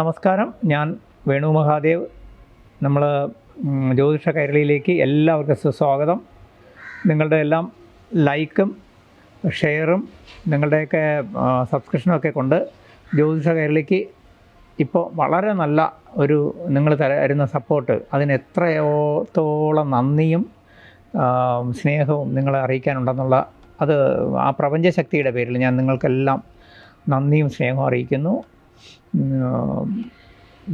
നമസ്കാരം. ഞാൻ വേണു മഹാദേവ്. നമ്മൾ ജ്യോതിഷ കൈരളിയിലേക്ക് എല്ലാവർക്കും സുസ്വാഗതം. നിങ്ങളുടെ എല്ലാം ലൈക്കും ഷെയറും നിങ്ങളുടെയൊക്കെ സബ്സ്ക്രിപ്ഷനും ഒക്കെ കൊണ്ട് ജ്യോതിഷ കൈരളിക്ക് ഇപ്പോൾ വളരെ നല്ല ഒരു നിങ്ങൾ തരുന്ന സപ്പോർട്ട്. അതിന് എത്രയോത്തോളം നന്ദിയും സ്നേഹവും നിങ്ങളെ അറിയിക്കാനുണ്ടെന്നുള്ള അത് ആ പ്രപഞ്ചശക്തിയുടെ പേരിൽ ഞാൻ നിങ്ങൾക്കെല്ലാം നന്ദിയും സ്നേഹവും അറിയിക്കുന്നു.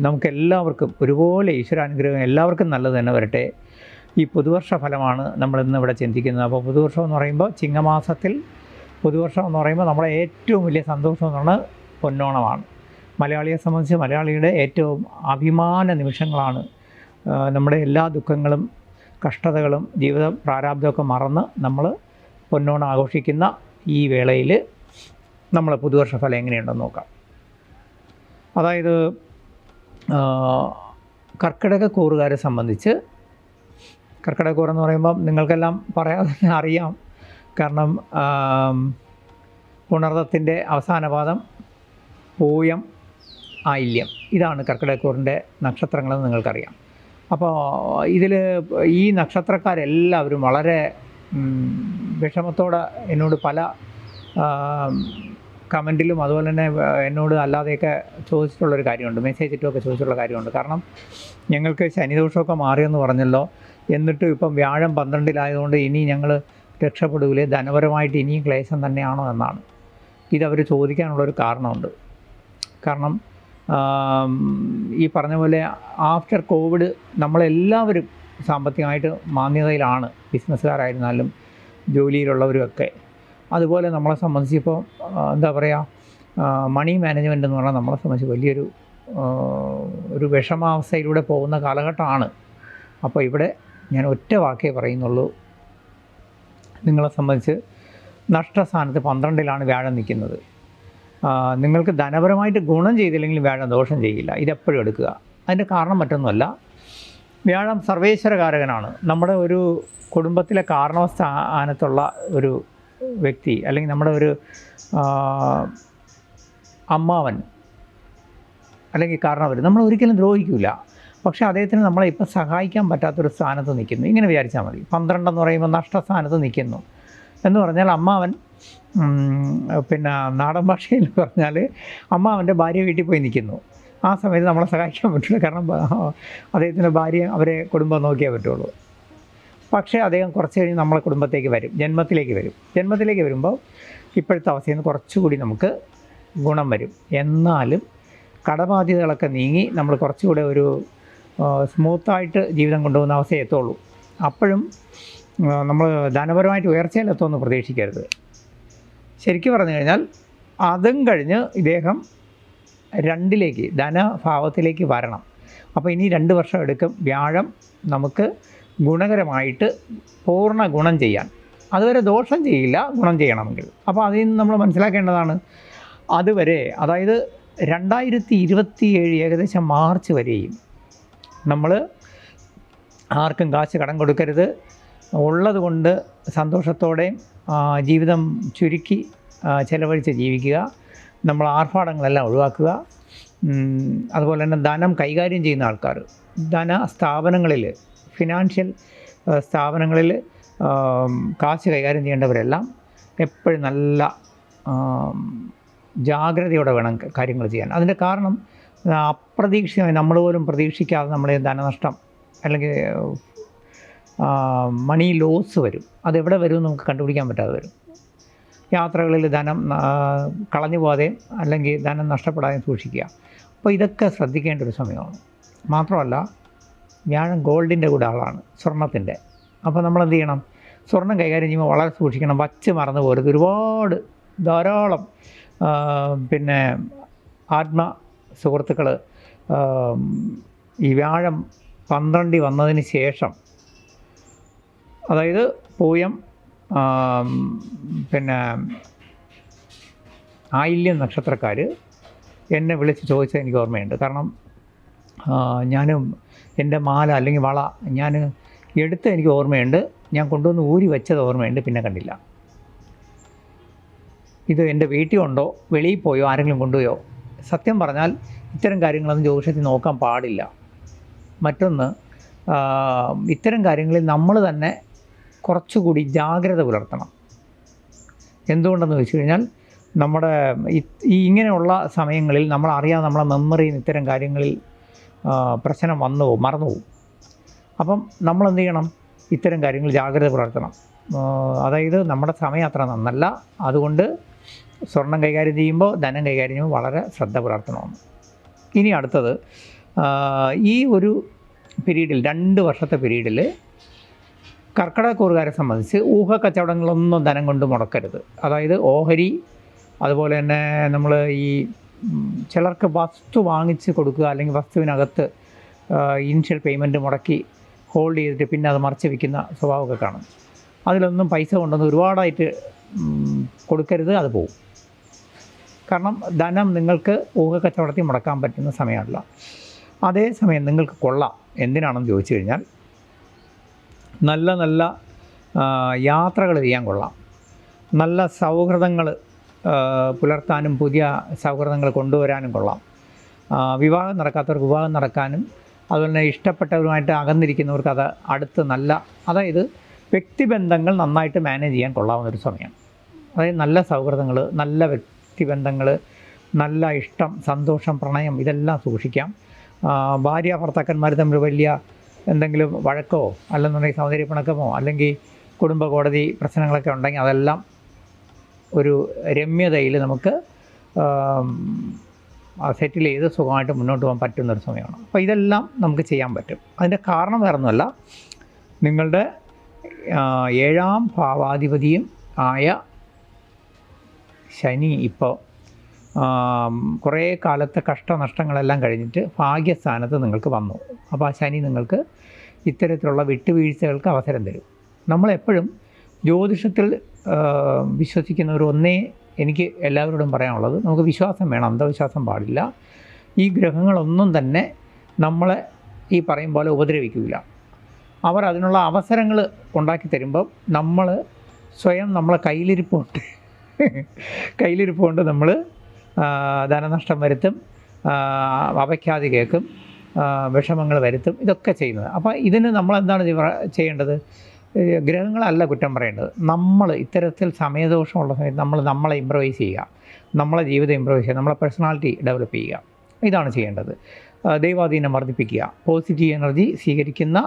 നമുക്കെല്ലാവർക്കും ഒരുപോലെ ഈശ്വരാനുഗ്രഹം എല്ലാവർക്കും നല്ലത് തന്നെ വരട്ടെ. ഈ പുതുവർഷ ഫലമാണ് നമ്മളിന്ന് ഇവിടെ ചിന്തിക്കുന്നത്. അപ്പോൾ പുതുവർഷം എന്ന് പറയുമ്പോൾ ചിങ്ങമാസത്തിൽ പുതുവർഷം എന്ന് പറയുമ്പോൾ നമ്മളെ ഏറ്റവും വലിയ സന്തോഷം എന്ന് പറഞ്ഞാൽ പൊന്നോണമാണ്. മലയാളിയെ സംബന്ധിച്ച് മലയാളിയുടെ ഏറ്റവും അഭിമാന നിമിഷങ്ങളാണ്. നമ്മുടെ എല്ലാ ദുഃഖങ്ങളും കഷ്ടതകളും ജീവിത പ്രാരാബ്ദമൊക്കെ മറന്ന് നമ്മൾ പൊന്നോണം ആഘോഷിക്കുന്ന ഈ വേളയിൽ നമ്മൾ പുതുവർഷ ഫലം എങ്ങനെയുണ്ടെന്ന് നോക്കാം. അതായത് കർക്കിടക കൂറുകാരെ സംബന്ധിച്ച് കർക്കിടക കൂറെന്ന് പറയുമ്പം നിങ്ങൾക്കെല്ലാം പറയാതെ അറിയാം. കാരണം പുണർദത്തിന്റെ അവസാന പാദം പൂയം ആയില്യം. ഇതാണ് കർക്കിടകക്കൂറിന്റെ നക്ഷത്രങ്ങളെന്ന് നിങ്ങൾക്കറിയാം. അപ്പോൾ ഇതിൽ ഈ നക്ഷത്രക്കാരെല്ലാവരും വളരെ വിഷമത്തോടെ എന്നോട് പല കമന്റിലും അതുപോലെ തന്നെ എന്നോട് അല്ലാതെയൊക്കെ ചോദിച്ചിട്ടുള്ളൊരു കാര്യമുണ്ട്. മെസ്സേജ് ഇട്ടുമൊക്കെ ചോദിച്ചിട്ടുള്ള കാര്യമുണ്ട്. കാരണം ഞങ്ങൾക്ക് ശനിദോഷമൊക്കെ മാറിയെന്ന് പറഞ്ഞല്ലോ. എന്നിട്ടും ഇപ്പം വ്യാഴം പന്ത്രണ്ടിലായതുകൊണ്ട് ഇനി ഞങ്ങൾ രക്ഷപ്പെടൂലേ. ധനപരമായിട്ട് ഇനിയും ക്ലേശം തന്നെയാണോ എന്നാണ്. ഇതവർ ചോദിക്കാനുള്ളൊരു കാരണമുണ്ട്. കാരണം ഈ പറഞ്ഞ പോലെ ആഫ്റ്റർ കോവിഡ് നമ്മളെല്ലാവരും സാമ്പത്തികമായിട്ട് മാന്യതയിലാണ്. ബിസിനസ്സുകാരായിരുന്നാലും ജോലിയിലുള്ളവരുമൊക്കെ. അതുപോലെ നമ്മളെ സംബന്ധിച്ച് ഇപ്പോൾ എന്താ പറയുക മണി മാനേജ്മെന്റ് എന്ന് പറഞ്ഞാൽ നമ്മളെ സംബന്ധിച്ച് വലിയൊരു ഒരു വിഷമാവസ്ഥയിലൂടെ പോകുന്ന കാലഘട്ടമാണ്. അപ്പോൾ ഇവിടെ ഞാൻ ഒറ്റ വാക്കേ പറയുന്നുള്ളൂ. നിങ്ങളെ സംബന്ധിച്ച് നഷ്ടസ്ഥാനത്ത് പന്ത്രണ്ടിലാണ് വ്യാഴം നിൽക്കുന്നത്. നിങ്ങൾക്ക് ധനപരമായിട്ട് ഗുണം ചെയ്തില്ലെങ്കിലും വ്യാഴം ദോഷം ചെയ്യില്ല. ഇതെപ്പോഴും എടുക്കുക. അതിന്റെ കാരണം മറ്റൊന്നുമല്ല. വ്യാഴം സർവേശ്വരകാരകനാണ്. നമ്മുടെ ഒരു കുടുംബത്തിലെ കാരണവസ്ഥാനത്തുള്ള ഒരു വ്യക്തി അല്ലെങ്കിൽ നമ്മുടെ ഒരു അമ്മാവൻ അല്ലെങ്കിൽ കാരണവർ നമ്മൾ ഒരിക്കലും ദ്രോഹിക്കില്ല പക്ഷേ അദ്ദേഹത്തിന് നമ്മളെ ഇപ്പം സഹായിക്കാൻ പറ്റാത്തൊരു സ്ഥാനത്ത് നിൽക്കുന്നു. ഇങ്ങനെ വിചാരിച്ചാൽ മതി. പന്ത്രണ്ടെന്ന് പറയുമ്പോൾ നഷ്ടസ്ഥാനത്ത് നിൽക്കുന്നു. എന്ന് പറഞ്ഞാൽ അമ്മാവൻ പിന്നെ നാടൻ ഭാഷയിൽ പറഞ്ഞാൽ അമ്മാവന്റെ ഭാര്യ വീട്ടിൽ പോയി നിൽക്കുന്നു. ആ സമയത്ത് നമ്മളെ സഹായിക്കാൻ പറ്റില്ല കാരണം അദ്ദേഹത്തിന്റെ ഭാര്യ അവരെ കുടുംബം നോക്കിയേ പറ്റുള്ളൂ. പക്ഷേ അദ്ദേഹം കുറച്ച് കഴിഞ്ഞ് നമ്മളെ കുടുംബത്തേക്ക് വരും. ജന്മത്തിലേക്ക് വരും. ജന്മത്തിലേക്ക് വരുമ്പോൾ ഇപ്പോഴത്തെ അവസ്ഥയിൽ നിന്ന് കുറച്ചുകൂടി നമുക്ക് ഗുണം വരും. എന്നാലും കടബാധ്യതകളൊക്കെ നീങ്ങി നമ്മൾ കുറച്ചുകൂടെ ഒരു സ്മൂത്തായിട്ട് ജീവിതം കൊണ്ടുപോകുന്ന അവസ്ഥയെ എത്തുള്ളൂ. അപ്പോഴും നമ്മൾ ധനപരമായിട്ട് ഉയർച്ചയിലെത്തുമെന്ന് പ്രതീക്ഷിക്കരുത്. ശരിക്കും പറഞ്ഞു കഴിഞ്ഞാൽ അതും കഴിഞ്ഞ് ഇദ്ദേഹം രണ്ടിലേക്ക് ധനഭാവത്തിലേക്ക് വരണം. അപ്പോൾ ഇനി രണ്ട് വർഷം എടുക്കും. വ്യാഴം നമുക്ക് ഗുണകരമായിട്ട് പൂർണ ഗുണം ചെയ്യാൻ. അതുവരെ ദോഷം ചെയ്യില്ല ഗുണം ചെയ്യണമെങ്കിൽ. അപ്പോൾ അതിൽ നിന്ന് നമ്മൾ മനസ്സിലാക്കേണ്ടതാണ് അതുവരെ അതായത് രണ്ടായിരത്തി ഇരുപത്തി ഏഴ് ഏകദേശം മാർച്ച് വരെയും നമ്മൾ ആർക്കും കാശ് കടം കൊടുക്കരുത്. ഉള്ളത് കൊണ്ട് സന്തോഷത്തോടെ ജീവിതം ചുരുക്കി ചിലവഴിച്ച് ജീവിക്കുക. നമ്മൾ ആർഭാടങ്ങളെല്ലാം ഒഴിവാക്കുക. അതുപോലെ തന്നെ ധനം കൈകാര്യം ചെയ്യുന്ന ആൾക്കാർ ധന സ്ഥാപനങ്ങളിൽ ഫിനാൻഷ്യൽ സ്ഥാപനങ്ങളിൽ കാശ് കൈകാര്യം ചെയ്യേണ്ടവരെല്ലാം എപ്പോഴും നല്ല ജാഗ്രതയോടെ വേണം കാര്യങ്ങൾ ചെയ്യാൻ. അതിന്റെ കാരണം അപ്രതീക്ഷിതമായി നമ്മൾ പോലും പ്രതീക്ഷിക്കാതെ നമ്മളെ ധനനഷ്ടം അല്ലെങ്കിൽ മണി ലോസ് വരും. അതെവിടെ വരും നമുക്ക് കണ്ടുപിടിക്കാൻ പറ്റാതെ വരും. യാത്രകളിൽ ധനം കളഞ്ഞു പോകാതെയും അല്ലെങ്കിൽ ധനം നഷ്ടപ്പെടാതെയും സൂക്ഷിക്കുക. അപ്പോൾ ഇതൊക്കെ ശ്രദ്ധിക്കേണ്ട ഒരു സമയമാണ്. മാത്രമല്ല വ്യാഴം ഗോൾഡിന്റെ കൂടെ ആളാണ് സ്വർണത്തിന്റെ. അപ്പോൾ നമ്മൾ എന്ത് ചെയ്യണം? സ്വർണം കൈകാര്യം ചെയ്യുമ്പോൾ വളരെ സൂക്ഷിക്കണം. വച്ച് മറന്നു പോരുത് ഒരുപാട് ധാരാളം പിന്നെ ആത്മ സുഹൃത്തുക്കൾ ഈ വ്യാഴം പന്ത്രണ്ടി വന്നതിന് ശേഷം അതായത് പൂയം പിന്നെ ആയില്യം നക്ഷത്രക്കാർ എന്നെ വിളിച്ച് ചോദിച്ചത് എനിക്ക് ഓർമ്മയുണ്ട്. കാരണം ഞാനും എന്റെ മാല അല്ലെങ്കിൽ വള ഞാൻ എടുത്ത് എനിക്ക് ഓർമ്മയുണ്ട്. ഞാൻ കൊണ്ടുവന്ന് ഊരി വെച്ചത് ഓർമ്മയുണ്ട്. പിന്നെ കണ്ടില്ല. ഇത് എന്റെ വീട്ടിൽ ഉണ്ടോ? വെളിയിൽ പോയോ? ആരെങ്കിലും കൊണ്ടുപോയോ? സത്യം പറഞ്ഞാൽ ഇത്തരം കാര്യങ്ങളൊന്നും ജ്യോതിഷത്തിൽ നോക്കാൻ പാടില്ല. മറ്റൊന്ന് ഇത്തരം കാര്യങ്ങളിൽ നമ്മൾ തന്നെ കുറച്ചുകൂടി ജാഗ്രത പുലർത്തണം. എന്തുകൊണ്ടെന്ന് വെച്ച് കഴിഞ്ഞാൽ നമ്മുടെ ഈ- ഇങ്ങനെയുള്ള സമയങ്ങളിൽ നമ്മൾ അറിയാതെ നമ്മളെ മെമ്മറിയിൽ ഇത്തരം കാര്യങ്ങളിൽ പ്രശ്നം വന്നു പോകും മറന്നു പോകും. അപ്പം നമ്മൾ എന്ത് ചെയ്യണം? ഇത്തരം കാര്യങ്ങൾ ജാഗ്രത പുലർത്തണം. അതായത് നമ്മുടെ സമയം അത്ര നന്നല്ല. അതുകൊണ്ട് സ്വർണം കൈകാര്യം ചെയ്യുമ്പോൾ ധനം കൈകാര്യം ചെയ്യുമ്പോൾ വളരെ ശ്രദ്ധ പുലർത്തണമെന്ന് ഇനി അടുത്തത് ഈ ഒരു പീരീഡിൽ രണ്ട് വർഷത്തെ പീരീഡിൽ കർക്കിടകക്കൂറുകാരെ സംബന്ധിച്ച് ഊഹ കച്ചവടങ്ങളൊന്നും ധനം കൊണ്ട് മുടക്കരുത്. അതായത് ഓഹരി അതുപോലെ തന്നെ നമ്മൾ ഈ ചിലർക്ക് വസ്തു വാങ്ങിച്ച് കൊടുക്കുക അല്ലെങ്കിൽ വസ്തുവിനകത്ത് ഇനിഷ്യൽ പേയ്മെന്റ് മുടക്കി ഹോൾഡ് ചെയ്തിട്ട് പിന്നെ അത് മറച്ച് വയ്ക്കുന്ന സ്വഭാവമൊക്കെ കാണും. അതിലൊന്നും പൈസ കൊണ്ടൊന്നും ഒരുപാടായിട്ട് കൊടുക്കരുത് അത് പോകും കാരണം ധനം നിങ്ങൾക്ക് ഊഹ കച്ചവടത്തിൽ മുടക്കാൻ പറ്റുന്ന സമയമല്ല. അതേസമയം നിങ്ങൾക്ക് കൊള്ളാം. എന്തിനാണെന്ന് ചോദിച്ചു കഴിഞ്ഞാൽ നല്ല നല്ല യാത്രകൾ ചെയ്യാൻ കൊള്ളാം. നല്ല സൗഹൃദങ്ങൾ പുലർത്താനും പുതിയ സൗഹൃദങ്ങൾ കൊണ്ടുവരാനും കൊള്ളാം. വിവാഹം നടക്കാത്തവർക്ക് വിവാഹം നടക്കാനും അതുപോലെ തന്നെ ഇഷ്ടപ്പെട്ടവരുമായിട്ട് അകന്നിരിക്കുന്നവർക്ക് അത് അടുത്ത് നല്ല അതായത് വ്യക്തിബന്ധങ്ങൾ നന്നായിട്ട് മാനേജ് ചെയ്യാൻ കൊള്ളാവുന്ന ഒരു സമയം. അതായത് നല്ല സൗഹൃദങ്ങൾ നല്ല വ്യക്തിബന്ധങ്ങൾ നല്ല ഇഷ്ടം സന്തോഷം പ്രണയം ഇതെല്ലാം സൂക്ഷിക്കാം. ഭാര്യ ഭർത്താക്കന്മാർ തമ്മിൽ വലിയ എന്തെങ്കിലും വഴക്കോ അല്ലെന്നുണ്ടെങ്കിൽ സൗന്ദര്യ പിണക്കമോ അല്ലെങ്കിൽ കുടുംബ കോടതി പ്രശ്നങ്ങളൊക്കെ ഉണ്ടെങ്കിൽ അതെല്ലാം ഒരു രമ്യതയിൽ നമുക്ക് സെറ്റിൽ ചെയ്ത് സുഖമായിട്ട് മുന്നോട്ട് പോകാൻ പറ്റുന്നൊരു സമയമാണ്. അപ്പോൾ ഇതെല്ലാം നമുക്ക് ചെയ്യാൻ പറ്റും. അതിന്റെ കാരണം വേറെ ഒന്നുമല്ല നിങ്ങളുടെ ഏഴാം ഭാവാധിപതിയും ആയ ശനി ഇപ്പോൾ കുറേ കാലത്തെ കഷ്ടനഷ്ടങ്ങളെല്ലാം കഴിഞ്ഞിട്ട് ഭാഗ്യസ്ഥാനത്ത് നിങ്ങൾക്ക് വന്നു. അപ്പോൾ ആ ശനി നിങ്ങൾക്ക് ഇത്തരത്തിലുള്ള വിട്ടുവീഴ്ചകൾക്ക് അവസരം തരും. നമ്മളെപ്പോഴും ജ്യോതിഷത്തിൽ ആ, ഒരു ഒന്നേ എനിക്ക് എല്ലാവരോടും പറയാനുള്ളത്. നമുക്ക് വിശ്വാസം വേണം അന്ധവിശ്വാസം പാടില്ല. ഈ ഗ്രഹങ്ങളൊന്നും തന്നെ നമ്മളെ ഈ പറയും പോലെ ഉപദ്രവിക്കില്ല അവർ അതിനുള്ള അവസരങ്ങൾ ഉണ്ടാക്കി തരുമ്പം നമ്മൾ സ്വയം നമ്മളെ കയ്യിലിരിപ്പുണ്ട്. കയ്യിലിരിപ്പുകൊണ്ട് നമ്മൾ ധനനഷ്ടം വരുത്തും അവയ്ക്കാതെ കേൾക്കും വിഷമങ്ങൾ വരുത്തും ഇതൊക്കെ ചെയ്യുന്നത്. അപ്പോൾ ഇതിന് നമ്മൾ എന്താണ് ചെയ്യേണ്ടത്? ഗ്രഹങ്ങളല്ല കുറ്റം പറയേണ്ടത്. നമ്മൾ ഇത്തരത്തിൽ സമയദോഷമുള്ള സമയത്ത് നമ്മൾ നമ്മളെ ഇമ്പ്രവൈസ് ചെയ്യുക. നമ്മളെ ജീവിതം ഇമ്പ്രവൈസ് ചെയ്യുക. നമ്മളെ പേഴ്സണാലിറ്റി ഡെവലപ്പ് ചെയ്യുക. ഇതാണ് ചെയ്യേണ്ടത്. ദൈവാധീനം വർദ്ധിപ്പിക്കുക. പോസിറ്റീവ് എനർജി സ്വീകരിക്കുന്ന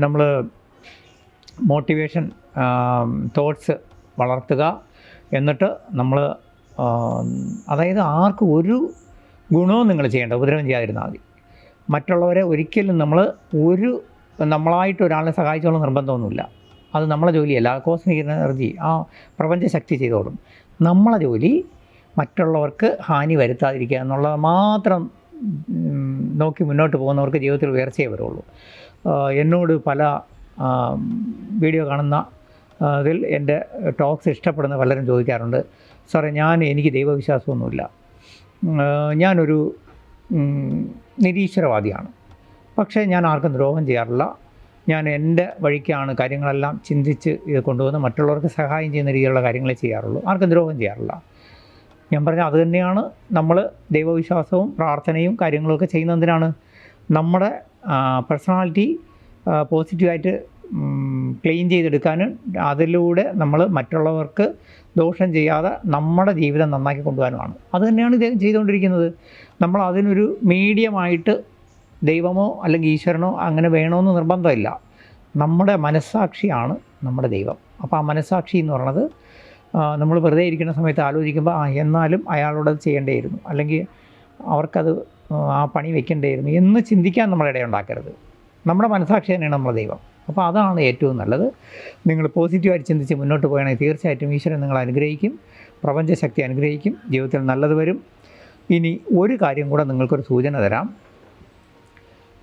നമ്മൾ മോട്ടിവേഷൻ തോട്ട്സ് വളർത്തുക. എന്നിട്ട് നമ്മൾ അതായത് ആർക്കും ഒരു ഗുണവും നിങ്ങൾ ചെയ്യേണ്ട ഉപദ്രവം ചെയ്യാതിരുന്നാൽ മതി. മറ്റുള്ളവരെ ഒരിക്കലും നമ്മൾ ഒരു നമ്മളായിട്ട് ഒരാളെ സഹായിച്ചോളം നിർബന്ധമൊന്നുമില്ല. അത് നമ്മളെ ജോലിയല്ല. കോസ്മിക് എനർജി ആ പ്രപഞ്ച ശക്തി ചെയ്തോളും. നമ്മളെ ജോലി മറ്റുള്ളവർക്ക് ഹാനി വരുത്താതിരിക്കുക എന്നുള്ളത് മാത്രം നോക്കി മുന്നോട്ട് പോകുന്നവർക്ക് ജീവിതത്തിൽ ഉയർച്ചയെ വരുള്ളൂ. എന്നോട് പല വീഡിയോ കാണുന്ന ഇതിൽ എന്റെ ടോക്സ് ഇഷ്ടപ്പെടുന്ന പലരും ചോദിക്കാറുണ്ട്. സാറേ ഞാൻ എനിക്ക് ദൈവവിശ്വാസമൊന്നുമില്ല. ഞാനൊരു നിരീശ്വരവാദിയാണ്. പക്ഷേ ഞാൻ ആർക്കും ദ്രോഹം ചെയ്യാറില്ല. ഞാൻ എന്റെ വഴിക്കാണ് കാര്യങ്ങളെല്ലാം ചിന്തിച്ച് ഇത് കൊണ്ടുവന്ന് മറ്റുള്ളവർക്ക് സഹായം ചെയ്യുന്ന രീതിയിലുള്ള കാര്യങ്ങളെ ചെയ്യാറുള്ളൂ. ആർക്കും ദ്രോഹം ചെയ്യാറില്ല. ഞാൻ പറഞ്ഞ അത് തന്നെയാണ് നമ്മൾ ദൈവവിശ്വാസവും പ്രാർത്ഥനയും കാര്യങ്ങളൊക്കെ ചെയ്യുന്നതിനാണ് നമ്മുടെ പേഴ്സണാലിറ്റി പോസിറ്റീവായിട്ട് ക്ലെയിം ചെയ്തെടുക്കാനും അതിലൂടെ നമ്മൾ മറ്റുള്ളവർക്ക് ദോഷം ചെയ്യാതെ നമ്മുടെ ജീവിതം നന്നാക്കി കൊണ്ടുപോകാനുമാണ് അത് തന്നെയാണ് ഇദ്ദേഹം ചെയ്തുകൊണ്ടിരിക്കുന്നത്. നമ്മൾ അതിനൊരു മീഡിയമായിട്ട് ദൈവമോ അല്ലെങ്കിൽ ഈശ്വരനോ അങ്ങനെ വേണമെന്ന് നിർബന്ധമില്ല. നമ്മുടെ മനസ്സാക്ഷിയാണ് നമ്മുടെ ദൈവം. അപ്പോൾ ആ മനസ്സാക്ഷി എന്ന് പറയുന്നത് നമ്മൾ വെറുതെ ഇരിക്കുന്ന സമയത്ത് ആലോചിക്കുമ്പോൾ ആ എന്നാലും അയാളോട് അത് ചെയ്യേണ്ടിയിരുന്നു. അല്ലെങ്കിൽ അവർക്കത് ആ പണി വെക്കേണ്ടിയിരുന്നു എന്ന് ചിന്തിക്കാൻ നമ്മളിടയിൽ ഉണ്ടാക്കരുത് നമ്മുടെ മനസ്സാക്ഷി തന്നെയാണ് നമ്മുടെ ദൈവം. അപ്പോൾ അതാണ് ഏറ്റവും നല്ലത്. നിങ്ങൾ പോസിറ്റീവായിട്ട് ചിന്തിച്ച് മുന്നോട്ട് പോകണമെങ്കിൽ തീർച്ചയായിട്ടും ഈശ്വരൻ നിങ്ങൾ അനുഗ്രഹിക്കും. പ്രപഞ്ചശക്തി അനുഗ്രഹിക്കും. ജീവിതത്തിൽ നല്ലത് വരും. ഇനി ഒരു കാര്യം കൂടെ നിങ്ങൾക്കൊരു സൂചന തരാം.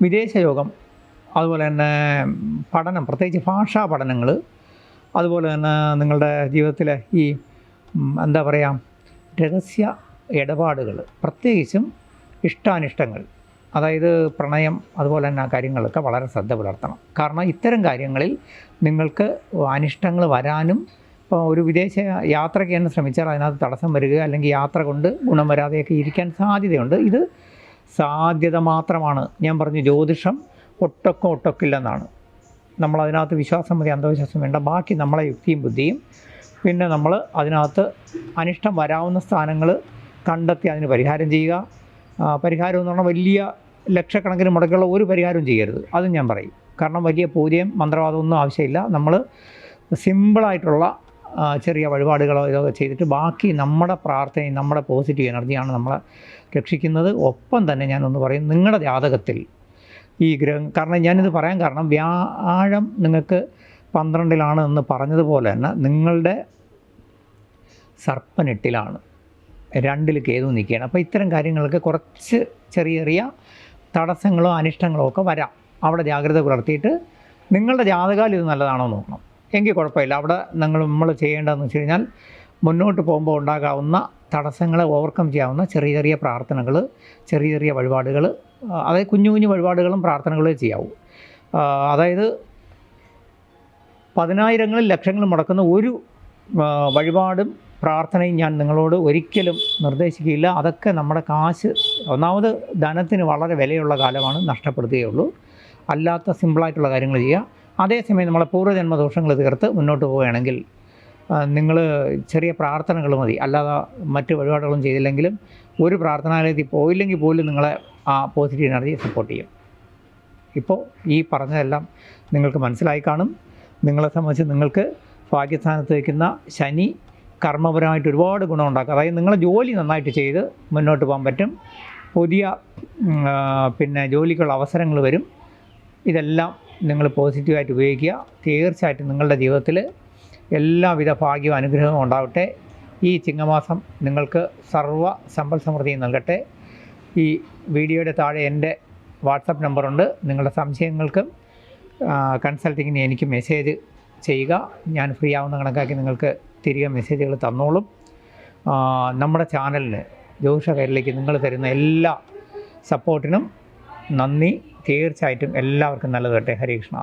വിദേശയോഗം അതുപോലെ തന്നെ പഠനം പ്രത്യേകിച്ച് ഭാഷാ പഠനങ്ങൾ അതുപോലെ തന്നെ നിങ്ങളുടെ ജീവിതത്തിലെ ഈ എന്താ പറയുക രഹസ്യ ഇടപാടുകൾ പ്രത്യേകിച്ചും ഇഷ്ടാനിഷ്ടങ്ങൾ അതായത് പ്രണയം അതുപോലെ തന്നെ ആ കാര്യങ്ങളൊക്കെ വളരെ ശ്രദ്ധ പുലർത്തണം. കാരണം ഇത്തരം കാര്യങ്ങളിൽ നിങ്ങൾക്ക് അനിഷ്ടങ്ങൾ വരാനും ഇപ്പോൾ ഒരു വിദേശ യാത്രയ്ക്ക് തന്നെ ശ്രമിച്ചാൽ അതിനകത്ത് തടസ്സം വരിക അല്ലെങ്കിൽ യാത്ര കൊണ്ട് ഗുണം വരാതെയൊക്കെ ഇരിക്കാൻ സാധ്യതയുണ്ട്. ഇത് സാധ്യത മാത്രമാണ്. ഞാൻ പറഞ്ഞു ജ്യോതിഷം ഒട്ടൊക്കെ ഒട്ടൊക്കില്ലെന്നാണ്. നമ്മൾ അതിനകത്ത് വിശ്വാസം മതി അന്ധവിശ്വാസം വേണ്ട. ബാക്കി നമ്മളെ യുക്തിയും ബുദ്ധിയും പിന്നെ നമ്മൾ അതിനകത്ത് അനിഷ്ടം വരാവുന്ന സ്ഥാനങ്ങൾ കണ്ടെത്തി അതിന് പരിഹാരം ചെയ്യുക. പരിഹാരം എന്ന് പറഞ്ഞാൽ വലിയ ലക്ഷക്കണക്കിന് മുടക്കുള്ള ഒരു പരിഹാരവും ചെയ്യരുത്. അതും ഞാൻ പറയും. കാരണം വലിയ പൂജയും മന്ത്രവാദവും ഒന്നും ആവശ്യമില്ല. നമ്മൾ സിമ്പിളായിട്ടുള്ള ചെറിയ വഴിപാടുകളോ ഇതൊക്കെ ചെയ്തിട്ട് ബാക്കി നമ്മുടെ പ്രാർത്ഥനയും നമ്മുടെ പോസിറ്റീവ് എനർജിയാണ് നമ്മളെ രക്ഷിക്കുന്നത്. ഒപ്പം തന്നെ ഞാനൊന്ന് പറയും നിങ്ങളുടെ ജാതകത്തിൽ ഈ ഗ്രഹം കാരണം ഞാനിത് പറയാൻ കാരണം വ്യാഴം നിങ്ങൾക്ക് പന്ത്രണ്ടിലാണ് എന്ന് പറഞ്ഞതുപോലെ തന്നെ നിങ്ങളുടെ സർപ്പനെട്ടിലാണ്. രണ്ടിൽ കേതു നിൽക്കുകയാണ്. അപ്പോൾ ഇത്തരം കാര്യങ്ങൾക്ക് കുറച്ച് ചെറിയ ചെറിയ തടസ്സങ്ങളോ അനിഷ്ടങ്ങളോ ഒക്കെ വരാം. അവിടെ ജാഗ്രത പുലർത്തിയിട്ട് നിങ്ങളുടെ ജാതകാലം ഇത് നല്ലതാണോ നോക്കണം. എങ്കിൽ കുഴപ്പമില്ല. അവിടെ നിങ്ങൾ നമ്മൾ ചെയ്യേണ്ടതെന്ന് വെച്ച് കഴിഞ്ഞാൽ മുന്നോട്ട് പോകുമ്പോൾ ഉണ്ടാകാവുന്ന തടസ്സങ്ങളെ ഓവർകം ചെയ്യാവുന്ന ചെറിയ ചെറിയ പ്രാർത്ഥനകൾ ചെറിയ ചെറിയ വഴിപാടുകൾ അതായത് കുഞ്ഞു കുഞ്ഞു വഴിപാടുകളും പ്രാർത്ഥനകളേ ചെയ്യാവൂ. അതായത് പതിനായിരങ്ങളും ലക്ഷങ്ങളും മുടക്കുന്ന ഒരു വഴിപാടും പ്രാർത്ഥനയും ഞാൻ നിങ്ങളോട് ഒരിക്കലും നിർദ്ദേശിക്കുകയില്ല. അതൊക്കെ നമ്മുടെ കാശ് ഒന്നാമത് ധനത്തിന് വളരെ വിലയുള്ള കാലമാണ് നഷ്ടപ്പെടുത്തുകയുള്ളൂ അല്ലാത്ത സിമ്പിളായിട്ടുള്ള കാര്യങ്ങൾ ചെയ്യുക. അതേസമയം നമ്മളെ പൂർവജന്മ ദോഷങ്ങൾ തീർത്ത് മുന്നോട്ട് പോവുകയാണെങ്കിൽ നിങ്ങൾ ചെറിയ പ്രാർത്ഥനകൾ മതി. അല്ലാതെ മറ്റ് വഴിപാടുകളും ചെയ്തില്ലെങ്കിലും ഒരു പ്രാർത്ഥനാലയത്തിൽ പോയില്ലെങ്കിൽ പോലും നിങ്ങളെ ആ പോസിറ്റീവ് എനർജി സപ്പോർട്ട് ചെയ്യും. ഇപ്പോൾ ഈ പറഞ്ഞതെല്ലാം നിങ്ങൾക്ക് മനസ്സിലായി കാണും. നിങ്ങളെ സംബന്ധിച്ച് നിങ്ങൾക്ക് ഭാഗ്യസ്ഥാനത്ത് വയ്ക്കുന്ന ശനി കർമ്മപരമായിട്ട് ഒരുപാട് ഗുണമുണ്ടാക്കും അതായത് നിങ്ങളെ ജോലി നന്നായിട്ട് ചെയ്ത് മുന്നോട്ട് പോകാൻ പറ്റും. പുതിയ പിന്നെ ജോലിക്കുള്ള അവസരങ്ങൾ വരും. ഇതെല്ലാം നിങ്ങൾ പോസിറ്റീവായിട്ട് ഉപയോഗിക്കുക. തീർച്ചയായിട്ടും നിങ്ങളുടെ ജീവിതത്തിൽ എല്ലാവിധ ഭാഗ്യവും അനുഗ്രഹവും ഉണ്ടാവട്ടെ. ഈ ചിങ്ങമാസം നിങ്ങൾക്ക് സർവ സമ്പൽ സമൃദ്ധിയും നൽകട്ടെ. ഈ വീഡിയോയുടെ താഴെ എന്റെ വാട്സപ്പ് നമ്പറുണ്ട്. നിങ്ങളുടെ സംശയങ്ങൾക്കും കൺസൾട്ടിങ്ങിന് എനിക്ക് മെസ്സേജ് ചെയ്യുക. ഞാൻ ഫ്രീ ആവുന്ന കണക്കാക്കി നിങ്ങൾക്ക് തിരികെ മെസ്സേജുകൾ തന്നോളും. നമ്മുടെ ചാനലിന് ജോഷ കയറിലേക്ക് നിങ്ങൾ തരുന്ന എല്ലാ സപ്പോർട്ടിനും നന്ദി. തീർച്ചയായിട്ടും എല്ലാവർക്കും നല്ലത് കേട്ടെ. ഹരേ കൃഷ്ണ.